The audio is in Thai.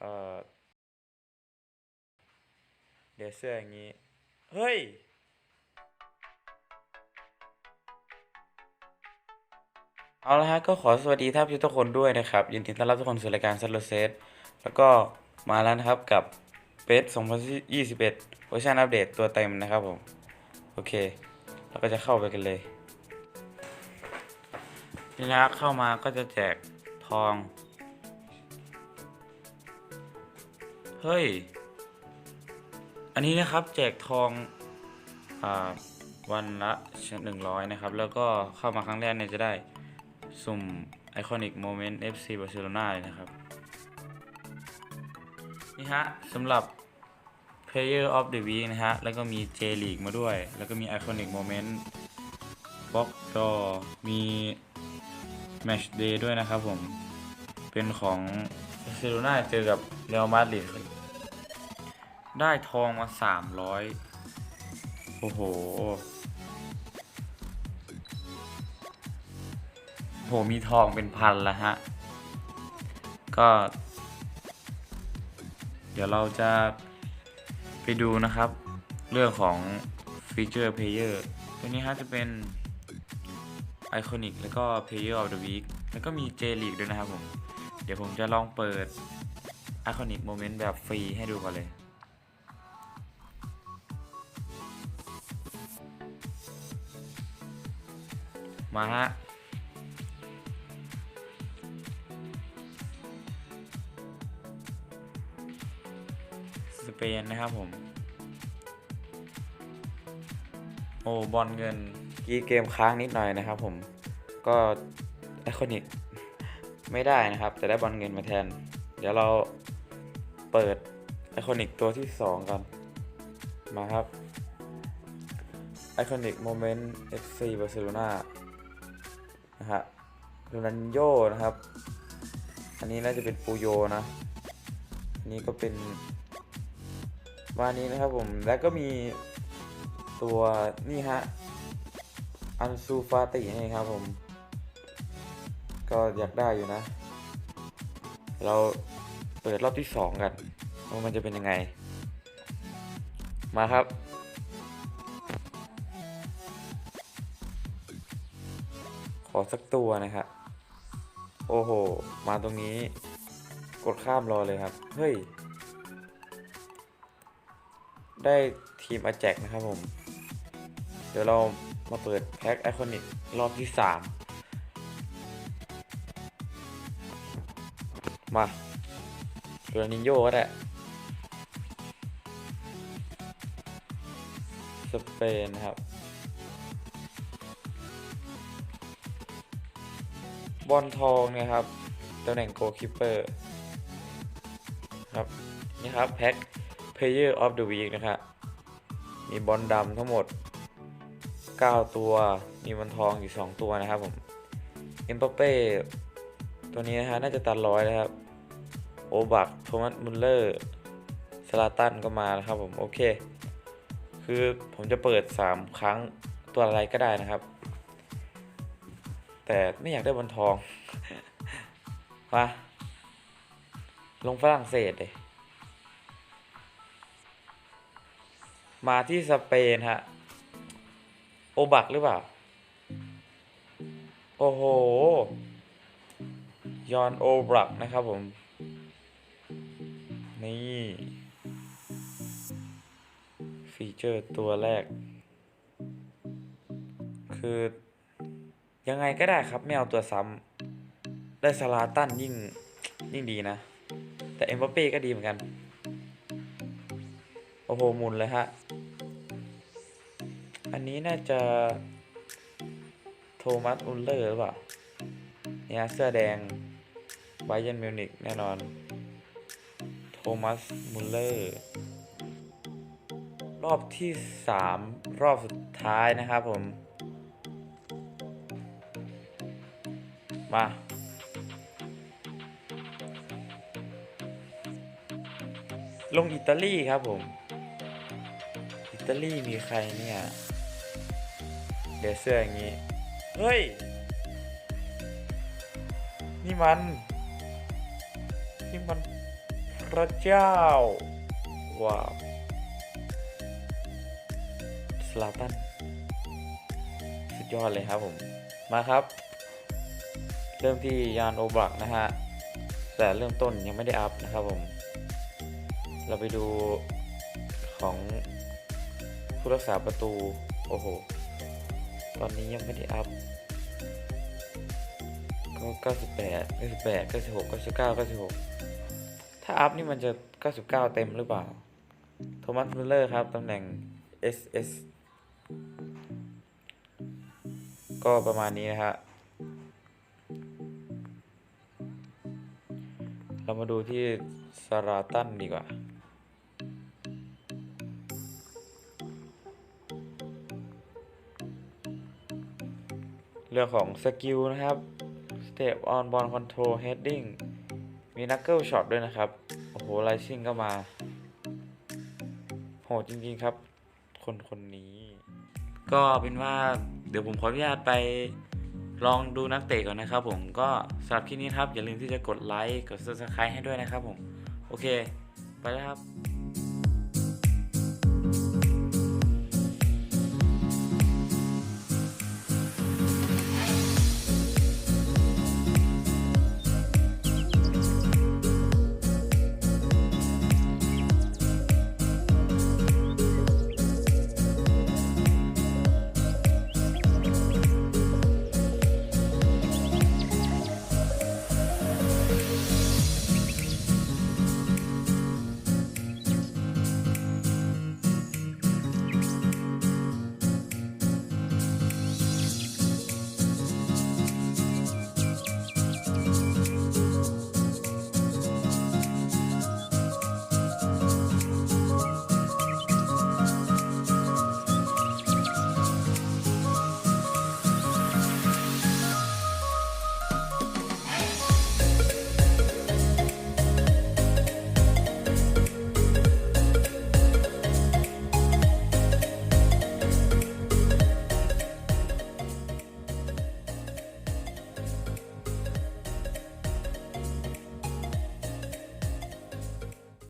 เอ่อเดี๋ยวเสื้ออย่างนี้ เฮ้ย เอาละฮะก็ขอสวัสดีท่านผู้ชมทุกคนด้วยนะครับ ยินดีต้อนรับทุกคนสู่รายการซัลโลเซตแล้วก็มาแล้วนะครับกับเปส2021เวอร์ชันอัปเดตตัวเต็มนะครับผม โอเค เราก็จะเข้าไปกันเลยนี่นะเข้ามาก็จะแจกทอง เฮ้ย อันนี้นะครับแจกทองอ่าวันละหนึ่งร้อยนะครับ แล้วก็เข้ามาครั้งแรกเนี่ยจะได้สุ่มไอคอนิกโมเมนต์ FC Barcelona เลยนะครับ นี่ฮะสำหรับ Player of the Week นะฮะ แล้วก็มี J League มาด้วย แล้วก็มี Iconic Moment Box Draw มี Match Day ด้วยนะครับผม เป็นของ Barcelona เจอกับ Real Madrid ได้ทองมา300โอ้โหโหมีทองเป็นพันแล้วฮะ ก็ เดี๋ยวเราจะไปดูนะครับ เรื่องของฟีเจอร์เพลเยอร์ตัวนี้ฮะจะเป็น Iconic แล้วก็ Player of the Week แล้วก็มี J League ด้วยนะครับผม เดี๋ยวผมจะลองเปิด Iconic Moment แบบฟรีให้ดูก่อนเลย มาฮะสเปนนะครับผม โอ้บอลเงินกี้เกมค้างนิดหน่อยนะครับผม ก็ไอคอนิก ไม่ได้นะครับแต่ได้บอลเงินมาแทน เดี๋ยวเราเปิดไอคอนิกตัวที่ 2 กัน มาครับไอคอนิกโมเมนต์ FC บาร์เซโลนานะฮะโรนันโยนะครับ อันนี้น่าจะเป็นปูโยนะนนี้ก็เป็นวานี้นะครับผม แล้วก็มีตัวนี่ฮะ อันซูฟาตินี่ครับผม ก็อยากได้อยู่นะ เราเปิดรอบที่สองกันว่ามันจะเป็นยังไง มาครับ ขอสักตัวนะครับ โอ้โห มาตรงนี้ กดข้ามรอเลยครับ เฮ้ย ได้ทีมอาแจกนะครับผม เดี๋ยวเรามาเปิดแพ็คไอคอนิกรอบที่ 3 มาโรนินโยก็ได้ สเปนครับ บอลทองเนี่ยครับ ตำแหน่งโกคิปเปอร์ครับ นี่ครับ แพ็ค Player of the Week นะครับ มีบอลดำทั้งหมด 9 ตัว มีบอลทองอยู่ 2 ตัวนะครับผม เอ็มปเป้ ตัวนี้นะฮะน่าจะตัดร้อยนะครับ โอบักโทมัสมุลเลอร์สลาตันก็มานะครับผม โอเค คือผมจะเปิด 3 ครั้งตัวอะไรก็ได้นะครับ แต่ไม่อยากได้บอลทอง มาลงฝรั่งเศสเลยมาที่สเปนฮะ โอบักหรือเปล่า โอ้โห ยอนโอบักนะครับผม นี่ ฟีเจอร์ตัวแรก คือยังไงก็ได้ครับ ไม่เอาตัวซ้ำได้สลาตันยิ่ง ยิ่งดีนะ แต่เอ็มบัปเป้ก็ดีเหมือนกัน โอ้โหมุนเลยฮะ อันนี้น่าจะ โทมัสอุลเลอร์หรือเปล่าเนี่ยเสื้อแดง ไบเยนมิวนิกแน่นอน โทมัส มุลเลอร์ รอบที่ 3 รอบสุดท้ายนะครับผม มา ลงอิตาลีครับผม อิตาลีมีใครเนี่ย เดเสื้ออย่างนี้ เฮ้ย นี่มัน นี่มันพพระเจ้า ว้าวสลาตัน สุดยอดเลยครับผม มาครับ เริ่มที่ยานโอบลักนะฮะ แต่เริ่มต้นยังไม่ได้อัพนะครับผม เราไปดูของผู้รักษาประตู โอ้โห ตอนนี้ยังไม่ได้อัพ ก็98 98 96 99 96ถ้าอัพนี่มันจะ99เต็มหรือเปล่า โทมัสมิลเลอร์ครับตำแหน่ง SS ก็ประมาณนี้นะฮะ เรามาดูที่สราตันดีกว่าเรื่องของสกิลนะครับ Step on ball control heading มี knuckle shot ด้วยนะครับ โอ้โหไลซิ่งก็มา โหจริงๆครับ คนคนนี้ ก็เป็นว่าเดี๋ยวผมขออนุญาตไปลองดูนักเตะก่อนนะครับผมก็สำหรับคลิปนี้ครับ อย่าลืมที่จะกดไลค์กด subscribe ให้ด้วยนะครับผม โอเค ไปแล้วครับ